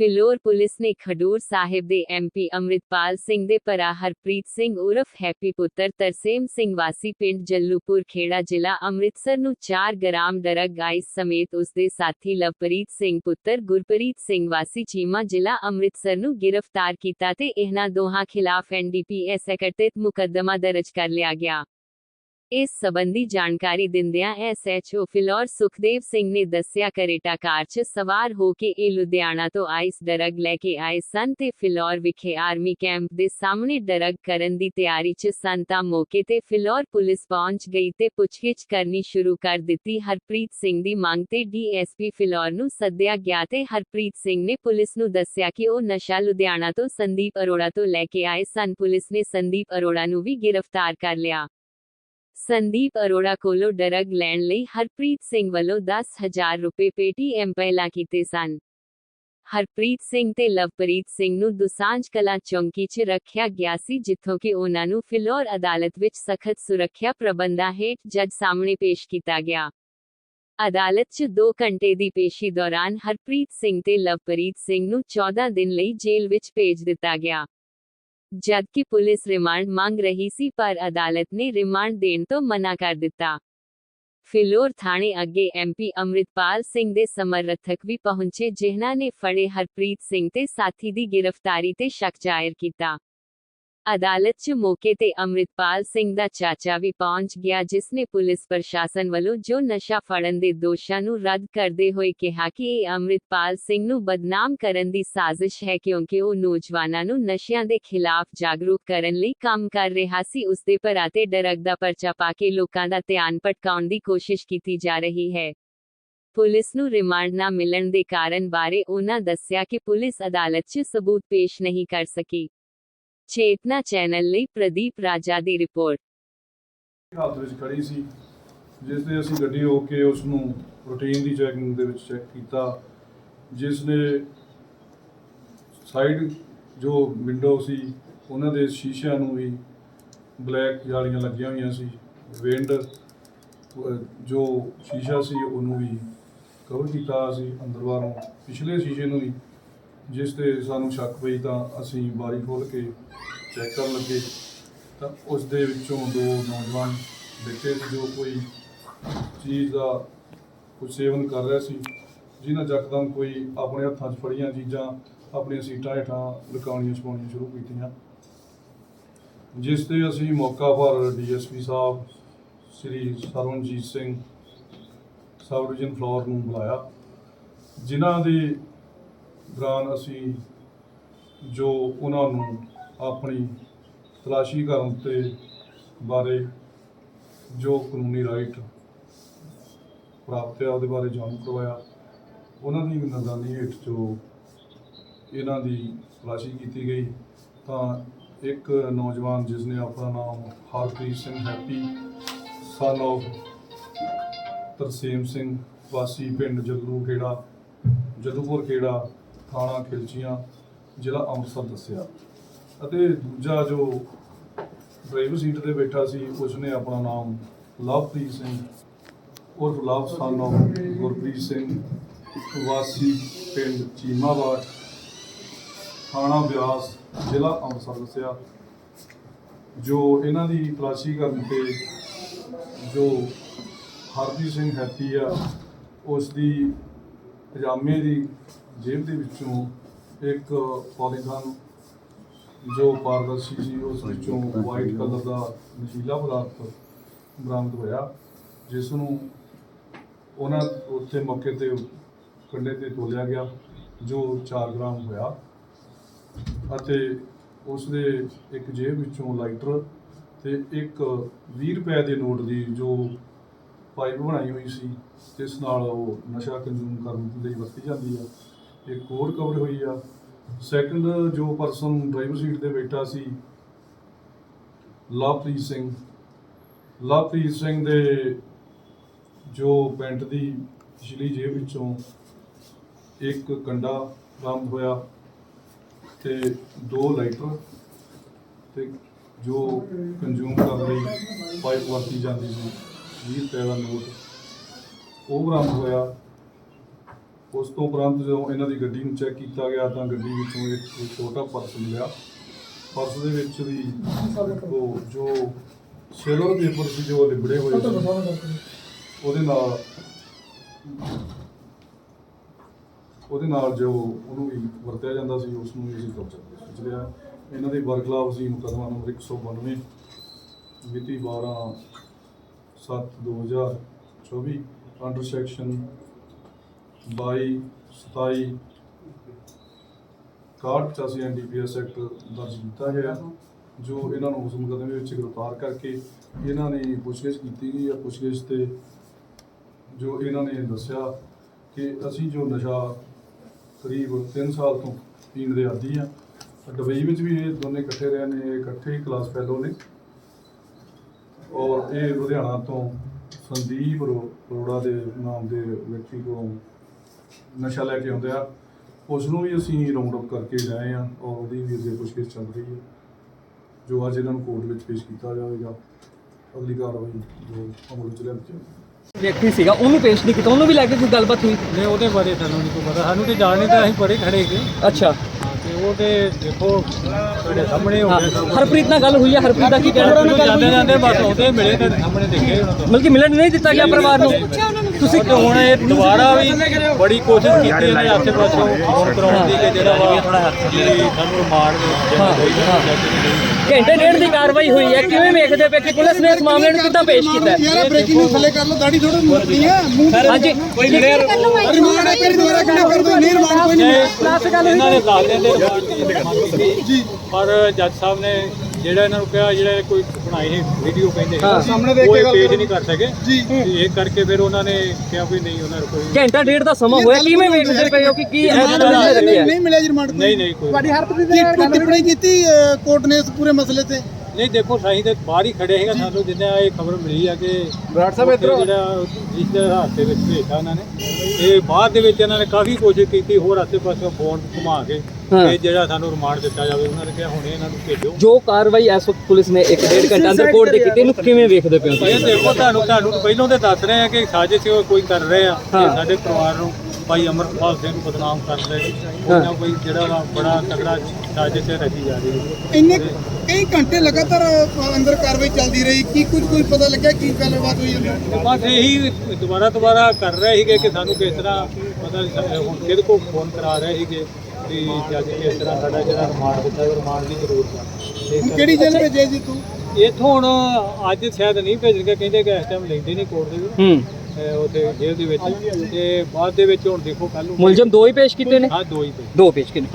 Phillaur police ਨੇ ਖਡੂਰ ਸਾਹਿਬ ਦੇ MP Amritpal Singh ਦੇ ਭਰਾ ਹਰਪ੍ਰੀਤ ਸਿੰਘ ਉਰਫ ਹੈਪੀ ਪੁੱਤਰ ਤਰਸੇਮ ਸਿੰਘ ਵਾਸੀ ਪਿੰਡ ਜੱਲੂਪੁਰ ਖੇੜਾ ਜ਼ਿਲ੍ਹਾ ਅੰਮ੍ਰਿਤਸਰ ਨੂੰ 4 ਗ੍ਰਾਮ ਡਰੱਗ ਆਈਸ ਸਮੇਤ ਉਸ ਦੇ ਸਾਥੀ ਲਵਪ੍ਰੀਤ ਸਿੰਘ ਪੁੱਤਰ ਗੁਰਪ੍ਰੀਤ ਸਿੰਘ ਵਾਸੀ ਚੀਮਾ ਜ਼ਿਲ੍ਹਾ ਅੰਮ੍ਰਿਤਸਰ ਨੂੰ ਗ੍ਰਿਫਤਾਰ ਕੀਤਾ ਤੇ ਇਹਨਾਂ ਦੋਹਾਂ ਖਿਲਾਫ ਐਨਡੀਪੀਐਸ ਐਕਟ ਤਹਿਤ ਮੁਕੱਦਮਾ ਦਰਜ ਕਰ ਲਿਆ ਗਿਆ। ਇਸ ਸਬੰਧੀ ਜਾਣਕਾਰੀ ਦਿੰਦਿਆਂ ਐਸਐਚਓ ਫਿਲੌਰ ਸੁਖਦੇਵ ਸਿੰਘ ਨੇ ਦੱਸਿਆ, ਕਰੇਟਾ ਕਾਰ 'ਚ ਸਵਾਰ ਹੋ ਕੇ ਇਹ ਲੁਧਿਆਣਾ ਤੋਂ ਆਇਸ ਡਰੱਗ ਲੈ ਕੇ ਆਏ ਸਨ ਤੇ ਫਿਲੌਰ ਵਿਖੇ ਆਰਮੀ ਕੈਂਪ ਦੇ ਸਾਹਮਣੇ ਡਰੱਗ ਕਰਨ ਦੀ ਤਿਆਰੀ 'ਚ ਸਨ। ਤਾਂ ਮੌਕੇ ਤੇ ਫਿਲੌਰ ਪੁਲਿਸ ਪਹੁੰਚ ਗਈ ਤੇ ਪੁੱਛਗਿੱਛ ਕਰਨੀ ਸ਼ੁਰੂ ਕਰ ਦਿੱਤੀ। ਹਰਪ੍ਰੀਤ ਸਿੰਘ ਦੀ ਮੰਗ ਤੇ ਡੀਐਸਪੀ ਫਿਲੌਰ ਨੂੰ ਸੱਦਿਆ ਗਿਆ ਤੇ ਹਰਪ੍ਰੀਤ ਸਿੰਘ ਨੇ ਪੁਲਿਸ ਨੂੰ ਦੱਸਿਆ ਕਿ ਉਹ ਨਸ਼ਾ ਲੁਧਿਆਣਾ ਤੋਂ ਸੰਦੀਪ ਅਰੋੜਾ ਤੋਂ ਲੈ ਕੇ ਆਏ ਸਨ। ਪੁਲਿਸ ਨੇ ਸੰਦੀਪ ਅਰੋੜਾ ਨੂੰ ਵੀ ਗ੍ਰਿਫਤਾਰ ਕਰ ਲਿਆ। ਸੰਦੀਪ ਅਰੋੜਾ ਕੋਲੋਂ ਡਰੱਗ ਲੈਣ ਲਈ ਹਰਪ੍ਰੀਤ ਸਿੰਘ ਵੱਲੋਂ 10000 ਰੁਪਏ ਪੇਟੀਐਮ ਪਹਿਲਾਂ ਕੀਤੇ ਸਨ। ਹਰਪ੍ਰੀਤ ਸਿੰਘ ਤੇ ਲਵਪ੍ਰੀਤ ਸਿੰਘ ਨੂੰ ਦੁਸਾਂਝ ਕਲਾ ਚੌਂਕੀ 'ਚ ਰੱਖਿਆ ਗਿਆ ਸੀ, ਜਿੱਥੋਂ ਕਿ ਉਹਨਾਂ ਨੂੰ ਫਿਲੌਰ ਅਦਾਲਤ ਵਿੱਚ ਸਖਤ ਸੁਰੱਖਿਆ ਪ੍ਰਬੰਧਾਂ ਹੇਠ ਜੱਜ ਸਾਹਮਣੇ ਪੇਸ਼ ਕੀਤਾ ਗਿਆ। ਅਦਾਲਤ 'ਚ 2 ਘੰਟੇ ਦੀ ਪੇਸ਼ੀ ਦੌਰਾਨ ਹਰਪ੍ਰੀਤ ਸਿੰਘ ਤੇ ਲਵਪ੍ਰੀਤ ਸਿੰਘ ਨੂੰ 14 ਦਿਨ ਲਈ ਜੇਲ੍ਹ ਵਿੱਚ ਭੇਜ ਦਿੱਤਾ ਗਿਆ। ਜਦਕਿ ਪੁਲਿਸ ਰਿਮਾਂਡ ਮੰਗ ਰਹੀ ਸੀ ਪਰ ਅਦਾਲਤ ਨੇ ਰਿਮਾਂਡ ਦੇਣ ਤੋਂ ਮਨਾ ਕਰ ਦਿੱਤਾ ਫਿਲੌਰ ਥਾਣੇ ਅੱਗੇ ਐਮਪੀ ਅੰਮ੍ਰਿਤਪਾਲ ਸਿੰਘ ਦੇ ਸਮਰਥਕ ਵੀ ਪਹੁੰਚੇ ਜਿਨ੍ਹਾਂ ਨੇ ਫੜੇ ਹਰਪ੍ਰੀਤ ਸਿੰਘ ਤੇ ਸਾਥੀ ਦੀ ਗ੍ਰਿਫਤਾਰੀ ਤੇ ਸ਼ੱਕ ਜ਼ਾਹਿਰ ਕੀਤਾ ਅਦਾਲਤ 'ਚ ਮੌਕੇ ਤੇ ਅੰਮ੍ਰਿਤਪਾਲ ਸਿੰਘ ਦਾ ਚਾਚਾ ਵੀ ਪਹੁੰਚ ਗਿਆ, ਜਿਸ ਨੇ ਪੁਲਿਸ ਪ੍ਰਸ਼ਾਸਨ ਵੱਲੋਂ ਜੋ ਨਸ਼ਾ ਫੜਨ ਦੇ ਦੋਸ਼ਾਂ ਨੂੰ ਰੱਦ ਕਰਦੇ ਹੋਏ ਕਿਹਾ ਕਿ ਇਹ ਅੰਮ੍ਰਿਤਪਾਲ ਸਿੰਘ ਨੂੰ ਬਦਨਾਮ ਕਰਨ ਦੀ ਸਾਜ਼ਿਸ਼ ਹੈ ਕਿਉਂਕਿ ਉਹ ਨੌਜਵਾਨਾਂ ਨੂੰ ਨਸ਼ਿਆਂ ਦੇ ਖਿਲਾਫ ਜਾਗਰੂਕ ਕਰਨ ਲਈ ਕੰਮ ਕਰ ਰਿਹਾ ਸੀ। ਉਸ ਦੇ ਭਰਾ ਤੇ ਡਰਗ ਦਾ ਪਰਚਾ ਪਾ ਕੇ ਲੋਕਾਂ ਦਾ ਧਿਆਨ ਭਟਕਾਉਣ ਦੀ ਕੋਸ਼ਿਸ਼ ਕੀਤੀ ਜਾ ਰਹੀ ਹੈ। ਪੁਲਿਸ ਨੂੰ ਰਿਮਾਂਡ ਨਾ ਮਿਲਣ ਦੇ ਕਾਰਨ ਬਾਰੇ ਉਹਨਾਂ ਦੱਸਿਆ ਕਿ ਪੁਲਿਸ ਅਦਾਲਤ 'ਚ ਸਬੂਤ ਪੇਸ਼ ਨਹੀਂ ਕਰ ਸਕੀ। ਚੇਤਨਾ ਚੈਨਲ ਲਈ ਪ੍ਰਦੀਪ ਰਾਜਾ ਦੀ ਰਿਪੋਰਟ। ਹਾਲਤ ਵਿੱਚ ਖੜੀ ਸੀ, ਜਿਸ ਦੇ ਅਸੀਂ ਗੱਡੀ ਹੋ ਕੇ ਉਸ ਨੂੰ ਰੂਟੀਨ ਦੀ ਚੈਕਿੰਗ ਦੇ ਵਿੱਚ ਚੈੱਕ ਕੀਤਾ। ਜਿਸ ਨੇ ਸਾਈਡ ਜੋ ਵਿੰਡੋ ਸੀ, ਉਹਨਾਂ ਦੇ ਸ਼ੀਸ਼ਿਆਂ ਨੂੰ ਵੀ ਬਲੈਕ ਜਾਲੀਆਂ ਲੱਗੀਆਂ ਹੋਈਆਂ ਸੀ। ਵਿੰਡ ਜੋ ਸ਼ੀਸ਼ਾ ਸੀ, ਉਹਨੂੰ ਵੀ ਕਵਰ ਕੀਤਾ ਸੀ ਅੰਦਰ ਬਾਹਰੋਂ ਪਿਛਲੇ ਸ਼ੀਸ਼ੇ ਨੂੰ ਵੀ ਜਿਸ ਤੇ ਸਾਨੂੰ ਸ਼ੱਕ ਪਈ ਤਾਂ ਅਸੀਂ ਬਾਰੀ ਖੋਲ ਕੇ ਚੈੱਕ ਕਰਨ ਲੱਗੇ। ਤਾਂ ਉਸ ਦੇ ਵਿੱਚੋਂ ਦੋ ਨੌਜਵਾਨ ਬੈਠੇ ਸੀ ਜੋ ਕੋਈ ਚੀਜ਼ ਦਾ ਕੁਝ ਸੇਵਨ ਕਰ ਰਿਹਾ ਸੀ, ਜਿਨ੍ਹਾਂ ਯਕਦਮ ਕੋਈ ਆਪਣੇ ਹੱਥਾਂ 'ਚ ਫੜੀਆਂ ਚੀਜ਼ਾਂ, ਆਪਣੀਆਂ ਸੀਟਾਂ ਹੇਠਾਂ ਲੁਕਾਉਣੀਆਂ, ਛਪਾਉਣੀਆਂ ਸ਼ੁਰੂ ਕੀਤੀਆਂ। ਜਿਸ ਤੇ ਅਸੀਂ ਮੌਕਾ ਪਰ ਡੀਐਸਪੀ ਸਾਹਿਬ, ਸ੍ਰੀ ਸਰਵਨਜੀਤ ਸਿੰਘ, ਸਬ ਡਿਵੀਜ਼ਨ ਫਲੋਰ ਨੂੰ ਬੁਲਾਇਆ, ਜਿਨ੍ਹਾਂ ਦੇ ਦੌਰਾਨ ਅਸੀਂ ਜੋ ਉਹਨਾਂ ਨੂੰ ਆਪਣੀ ਤਲਾਸ਼ੀ ਕਰਨ ਤੇ ਬਾਰੇ ਜੋ ਕਾਨੂੰਨੀ ਰਾਈਟ ਪ੍ਰਾਪਤ ਹੈ, ਉਹਦੇ ਬਾਰੇ ਜਾਣੂ ਕਰਵਾਇਆ। ਉਹਨਾਂ ਦੀ ਨਿਗਰਾਨੀ ਹੇਠ ਜੋ ਇਹਨਾਂ ਦੀ ਤਲਾਸ਼ੀ ਕੀਤੀ ਗਈ, ਤਾਂ ਇੱਕ ਨੌਜਵਾਨ ਜਿਸ ਨੇ ਆਪਣਾ ਨਾਮ Harpreet Singh happy son of Tarsem Singh, ਵਾਸੀ ਪਿੰਡ ਜਗਰੂ ਖੇੜਾ ਜਦੂਪੁਰ ਖੇੜਾ ਥਾਣਾ ਖਿਲਚੀਆਂ ਜ਼ਿਲ੍ਹਾ ਅੰਮ੍ਰਿਤਸਰ ਦੱਸਿਆ। ਅਤੇ ਦੂਜਾ ਜੋ ਡਰਾਈਵਰ ਸੀਟ ਤੇ ਬੈਠਾ ਸੀ, ਉਸਨੇ ਆਪਣਾ ਨਾਮ ਲਵਪ੍ਰੀਤ ਸਿੰਘ, ਉਰਫ ਲਵ ਸਨ ਗੁਰਪ੍ਰੀਤ ਸਿੰਘ ਵਾਸੀ ਪਿੰਡ ਚੀਮਾਵਾਟ ਥਾਣਾ ਬਿਆਸ, ਜ਼ਿਲ੍ਹਾ ਅੰਮ੍ਰਿਤਸਰ ਦੱਸਿਆ। ਜੋ ਇਹਨਾਂ ਦੀ ਤਲਾਸ਼ੀ ਕਰਨ ਤੇ ਜੋ ਹਰਦੀਪ ਸਿੰਘ ਹੈਪੀ ਆ ਉਸ ਦੀ ਪਜਾਮੇ ਦੀ ਜੇਬ ਦੇ ਵਿੱਚੋਂ ਇੱਕ ਪੋਲੀਥਨ ਜੋ ਪਾਰਦਰਸ਼ੀ ਸੀ, ਉਸ ਵਿੱਚੋਂ ਵਾਈਟ ਕਲਰ ਦਾ ਨਸ਼ੀਲਾ ਪਦਾਰਥ ਬਰਾਮਦ ਹੋਇਆ, ਜਿਸ ਨੂੰ ਉਹਨਾਂ ਉੱਥੇ ਮੌਕੇ ਤੇ ਕੰਡੇ ਤੇ ਤੋਲਿਆ ਗਿਆ, ਜੋ 4 ਗ੍ਰਾਮ ਹੋਇਆ ਅਤੇ ਉਸ ਦੇ ਇੱਕ ਜੇਬ ਵਿੱਚੋਂ ਲਾਈਟਰ ਤੇ ਇੱਕ 20 ਰੁਪਏ ਦੇ ਨੋਟ ਦੀ ਜੋ ਪਾਈਪ ਬਣਾਈ ਹੋਈ ਸੀ, ਜਿਸ ਨਾਲ ਉਹ ਨਸ਼ਾ ਕੰਜ਼ੂਮ ਕਰਨ ਲਈ ਵਰਤੀ ਜਾਂਦੀ ਹੈ। ਇੱਕ ਹੋਰ ਕਵਰ ਹੋਈ ਆ। ਸੈਕੰਡ ਜੋ ਪਰਸਨ ਡਰਾਈਵਰ ਸੀਟ ਤੇ ਬੈਠਾ ਸੀ, ਲਵਪ੍ਰੀਤ ਸਿੰਘ। ਲਵਪ੍ਰੀਤ ਸਿੰਘ ਦੇ ਜੋ ਪੈਂਟ ਦੀ ਪਿਛਲੀ ਜੇਬ ਵਿੱਚੋਂ ਇੱਕ ਕੰਡਾ ਬਰਾਮਦ ਹੋਇਆ ਤੇ ਦੋ ਲਾਈਟਰ ਤੇ ਜੋ ਕੰਜ਼ੂਮ ਕਰਨ ਲਈ ਪਾਈਪ ਵਰਤੀ ਜਾਂਦੀ ਸੀ। 20 ਰੁਪਏ ਦਾ ਨੋਟ ਉਹ ਬਰਾਮਦ ਹੋਇਆ। ਉਸ ਤੋਂ ਉਪਰੰਤ ਜਦੋਂ ਇਹਨਾਂ ਦੀ ਗੱਡੀ ਨੂੰ ਚੈੱਕ ਕੀਤਾ ਗਿਆ ਤਾਂ ਗੱਡੀ ਵਿੱਚੋਂ ਇੱਕ ਛੋਟਾ ਪਰਸ ਮਿਲਿਆ। ਪਰਸ ਦੇ ਵਿੱਚ ਵੀ ਉਹ ਜੋ ਸਿਲਵਰ ਪੇਪਰ ਸੀ, ਜੋ ਲਿਬੜੇ ਹੋਏ ਸੀ, ਉਹਦੇ ਨਾਲ ਉਹਦੇ ਨਾਲ ਜੋ ਉਹਨੂੰ ਵੀ ਵਰਤਿਆ ਜਾਂਦਾ ਸੀ ਉਸ ਨੂੰ ਵੀ ਅਸੀਂ ਕਬਜ਼ਾ ਕਰ ਲਿਆ। ਇਹਨਾਂ ਦੇ ਬਰਖਲਾਫ ਸੀ ਮੁਕੱਦਮਾ ਨੰਬਰ 192 ਮਿਤੀ 12 7 2024 ਅੰਡਰ ਸੈਕਸ਼ਨ 22 27 61 ਐਨਡੀਪੀਐਸ ਐਕਟ ਦਰਜ ਕੀਤਾ ਗਿਆ, ਜੋ ਇਹਨਾਂ ਨੂੰ ਉਸ ਮੁਕੱਦਮੇ ਵਿੱਚ ਗ੍ਰਿਫਤਾਰ ਕਰਕੇ ਇਹਨਾਂ ਨੇ ਪੁੱਛਗਿੱਛ ਕੀਤੀ ਗਈ ਹੈ ਪੁੱਛਗਿੱਛ ਤੇ ਜੋ ਇਹਨਾਂ ਨੇ ਦੱਸਿਆ ਕਿ ਅਸੀਂ ਜੋ ਨਸ਼ਾ ਕਰੀਬ 3 ਸਾਲ ਤੋਂ ਪੀਣ ਦੇ ਆਦੀ ਆ ਦੁਬਈ ਵਿੱਚ ਵੀ ਇਹ ਦੋਨੇ ਇਕੱਠੇ ਰਹੇ ਨੇ ਇਕੱਠੇ ਹੀ ਕਲਾਸ ਫੈਲੋ ਨੇ। ਔਰ ਇਹ ਲੁਧਿਆਣਾ ਤੋਂ ਸੰਦੀਪ ਅਰੋ- ਅਰੋੜਾ ਦੇ ਨਾਮ ਦੇ ਵਿਅਕਤੀ ਕੋਲੋਂ ਨਸ਼ਾ ਲੈ ਕੇ ਆਉਂਦੇ ਆ। ਉਸ ਨੂੰ ਵੀ ਅਸੀਂ ਰਾਉਂਡ ਅਪ ਕਰਕੇ ਲਿਆਏ ਆ ਔਰ ਉਹਦੀ ਵੀ ਅੱਗੇ ਪੁੱਛਗਿੱਛ ਚੱਲ ਰਹੀ ਹੈ। ਜੋ ਅੱਜ ਇਹਨਾਂ ਨੂੰ ਕੋਰਟ ਵਿੱਚ ਪੇਸ਼ ਕੀਤਾ ਜਾਵੇਗਾ ਅਗਲੀ ਕਾਰਵਾਈ ਜੋ ਅਮਲ ਵਿੱਚ ਲਿਆਂਦੀ ਜਾਵੇਗੀ ਵਿਅਕਤੀ ਸੀਗਾ ਉਹਨੂੰ ਪੇਸ਼ ਨਹੀਂ ਕੀਤਾ ਉਹਨੂੰ ਵੀ ਲੈ ਕੇ ਕੋਈ ਗੱਲਬਾਤ ਹੋਈ? ਨਹੀਂ ਉਹਦੇ ਬਾਰੇ ਸਾਨੂੰ ਨਹੀਂ ਕੋਈ ਪਤਾ। ਸਾਨੂੰ ਤੇ ਜਾਣਨੇ ਤਾਂ ਅਸੀਂ ਪਰੇ ਖੜੇ ਸੀ। ਅੱਛਾ। ਤੇ ਉਹ ਤੇ ਦੇਖੋ ਤੁਹਾਡੇ ਸਾਹਮਣੇ ਹੋ ਗਿਆ ਸਭ। ਹਰਪ੍ਰੀਤ ਨਾਲ ਗੱਲ ਹੋਈ ਹੈ ਹਰਪ੍ਰੀਤ ਦਾ ਕੀ ਕਹਿਣਾ? ਜਾਂਦੇ ਜਾਂਦੇ ਬਸ ਆਉਂਦੇ ਮਿਲੇ ਤੇ ਸਾਹਮਣੇ ਦੇਖੇ ਉਹਨਾਂ ਤੋਂ। ਬਲਕਿ ਮਿਲਣ ਨਹੀਂ ਦਿੱਤਾ ਗਿਆ ਪਰਿਵਾਰ ਨੂੰ ਤੁਸੀਂ ਤੇ ਹੁਣ ਇਹ ਦੁਬਾਰਾ ਵੀ ਬੜੀ ਕੋਸ਼ਿਸ਼ ਕੀਤੀ ਇਹਨੇ ਆਸੇ ਪਾਸੋਂ ਫੋਨ ਕਰਾਉਣ ਦੀ ਕਿ ਜਿਹੜਾ ਵਾ ਜਿਹੜੀ ਸਾਨੂੰ ਮਾਰ। ਘੰਟੇ ਡੇਢ ਦੀ ਕਾਰਵਾਈ ਹੋਈ ਹੈ। ਕਿਵੇਂ ਵੇਖਦੇ ਪਏ ਕਿ ਪੁਲਿਸ ਨੇ ਇਸ ਮਾਮਲੇ ਨੂੰ ਕਿੱਦਾਂ ਪੇਸ਼ ਕੀਤਾ ਹੈ? ਯਾਰ ਬ੍ਰੇਕਿੰਗ ਨੂੰ ਥੱਲੇ ਕਰ ਲਓ ਦਾੜੀ ਥੋੜਾ ਮੁੱਕਦੀ ਹੈ। ਮੂੰਹ ਹਾਂਜੀ। ਰਿਮਾਂਡ ਹੈ। ਫਿਰ ਦੁਬਾਰਾ ਕਿਹਨੇ ਕਰ ਦੋ ਨਹੀਂ ਰਿਮਾਂਡ ਕੋਈ ਨਹੀਂ ਇਹਨਾਂ ਨੇ ਦੱਸ ਦਿੰਦੇ ਰਿਮਾਂਡ ਦੀ ਜੀ। ਪਰ ਜੱਜ ਸਾਹਿਬ ਨੇ ਜਿਹੜਾ ਇਹਨਾਂ ਨੂੰ ਕਿਹਾ ਜਿਹੜਾ ਕੋਈ ਬਣਾਈ ਹੈ ਵੀਡੀਓ ਕਹਿੰਦੇ ਹਾਂ। ਸਾਹਮਣੇ ਦੇਖ ਕੇ ਗੱਲ ਪੇਜ। ਨਹੀਂ ਕਰ ਸਕੇ। ਜੀ। ਇਹ ਕਰਕੇ ਫਿਰ ਉਹਨਾਂ ਨੇ ਕਿਹਾ ਵੀ ਨਹੀਂ ਉਹਨਾਂ ਨੂੰ ਕੋਈ ਘੰਟਾ ਡੇਢ ਦਾ ਸਮਾਂ ਹੋਇਆ ਕਿਵੇਂ ਵੇਖਦੇ ਪਏ ਹੋ ਕਿ ਕੀ ਨਹੀਂ ਮਿਲਿਆ ਜੀ ਰਿਮਾਂਡ ਨਹੀਂ ਨਹੀਂ ਕੋਈ ਤੁਹਾਡੀ ਹਰਪ੍ਰੀਤ ਦੀ ਕੋਈ ਟਿੱਪਣੀ ਕੀਤੀ ਕੋਰਟ ਨੇ ਇਸ ਪੂਰੇ ਮਸਲੇ ਤੇ। ਨਹੀਂ ਦੇਖੋ ਸਾਈਂ ਤੇ ਬਾਹਰ ਹੀ ਖੜੇ ਹੈਗਾ ਸਾਨੂੰ ਜਿੰਨੇ ਇਹ ਖਬਰ ਮਿਲੀ ਆ ਕਿ ਬਰਾੜ ਸਾਹਿਬ ਉੱਥੇ ਜਿਹੜਾ ਜਿਸ ਦੇ ਹਾਦਸੇ ਵਿੱਚ ਭੇਜਾ ਉਹਨਾਂ ਨੇ ਇਹ ਬਾਅਦ ਦੇ ਵਿੱਚ ਇਹਨਾਂ ਨੇ ਕਾਫੀ ਕੋਸ਼ਿਸ਼ ਕੀਤੀ ਹੋਰ ਆਸੇ ਪਾਸੇ ਫੋਨ ਘੁਮਾ ਕੇ। ਇਹ ਜਿਹੜਾ ਸਾਨੂੰ ਰਿਮਾਂਡ ਦਿੱਤਾ ਜਾਵੇ ਉਹਨਾਂ ਨੇ ਕਿਹਾ ਹੁਣੇ ਇਹਨਾਂ ਨੂੰ ਭੇਜੋ ਜੋ ਕਾਰਵਾਈ ਇਸ ਵਕਤ ਪੁਲਿਸ ਨੇ ਇੱਕ ਡੇਢ ਘੰਟਾ ਅੰਦਰ ਕੋਰਟ ਦੇ ਕੀਤੀ ਇਹਨੂੰ ਕਿਵੇਂ ਵੇਖਦੇ ਹੋ ਇਹ ਤੁਸੀਂ? ਦੇਖੋ ਤੁਹਾਨੂੰ ਤੁਹਾਨੂੰ ਪਹਿਲਾਂ ਤੇ ਦੱਸ ਰਹੇ ਆ ਕਿ ਸਾਜ਼ਿਸ਼ ਕੋਈ ਕਰ ਰਹੇ ਆ। ਸਾਡੇ ਪਰਿਵਾਰ ਨੂੰ ਭਾਈ ਅਮਰਪਾਲ ਸਿੰਘ ਨੂੰ ਬਦਨਾਮ ਕਰ ਰਹੇ ਕੋਈ ਨਾ ਕੋਈ ਜਿਹੜਾ ਵਾ ਬੜਾ ਤਗੜਾ ਸਾਜ਼ਿਸ਼ ਰਚੀ ਜਾ ਰਹੀ ਹੈ। ਇੰਨੇ ਕਈ ਘੰਟੇ ਲਗਾਤਾਰ ਅੰਦਰ ਕਾਰਵਾਈ ਚੱਲਦੀ ਰਹੀ। ਕੀ ਕੁਝ ਕੋਈ ਪਤਾ ਲੱਗਿਆ ਕੀ ਗੱਲਬਾਤ ਹੋਈ ਅੰਦਰ ਬਸ ਇਹੀ ਦੁਬਾਰਾ ਦੁਬਾਰਾ ਕਰ ਰਹੇ ਸੀਗੇ ਕਿ ਸਾਨੂੰ ਕਿਸ ਤਰ੍ਹਾਂ ਪਤਾ ਹੁਣ ਕਿਹਦੇ ਕੋਲ ਫੋਨ ਕਰਾ ਰਹੇ ਸੀਗੇ ਵੀ ਜੱਜ ਕਿਸ ਤਰ੍ਹਾਂ ਸਾਡਾ ਜਿਹੜਾ ਰਿਮਾਂਡ ਦਿੱਤਾ ਉਹ ਰਿਮਾਂਡ ਦੀ ਜ਼ਰੂਰਤ ਹੁਣ ਕਿਹੜੀ ਜੇਲ੍ਹ ਭੇਜਿਆ ਜੀ ਤੂੰ? ਇੱਥੋਂ ਹੁਣ ਅੱਜ ਸ਼ਾਇਦ ਨਹੀਂ ਭੇਜਣਗੇ ਕਹਿੰਦੇ ਕਿ ਇਸ ਟਾਈਮ ਲੈਂਦੇ ਨਹੀਂ ਕੋਰਟ ਦੇ ਵਿੱਚ। ਹੂੰ। ਉੱਥੇ ਜੇਲ੍ਹ ਦੇ ਵਿੱਚ। ਤੇ ਬਾਅਦ ਦੇ ਵਿੱਚ ਹੁਣ ਦੇਖੋ ਕੱਲ ਨੂੰ ਮੁਲਜ਼ਮ ਦੋ ਹੀ ਪੇਸ਼ ਕੀਤੇ ਨੇ? ਹਾਂ ਦੋ ਹੀ ਦੋ ਪੇਸ਼ ਕੀਤੇ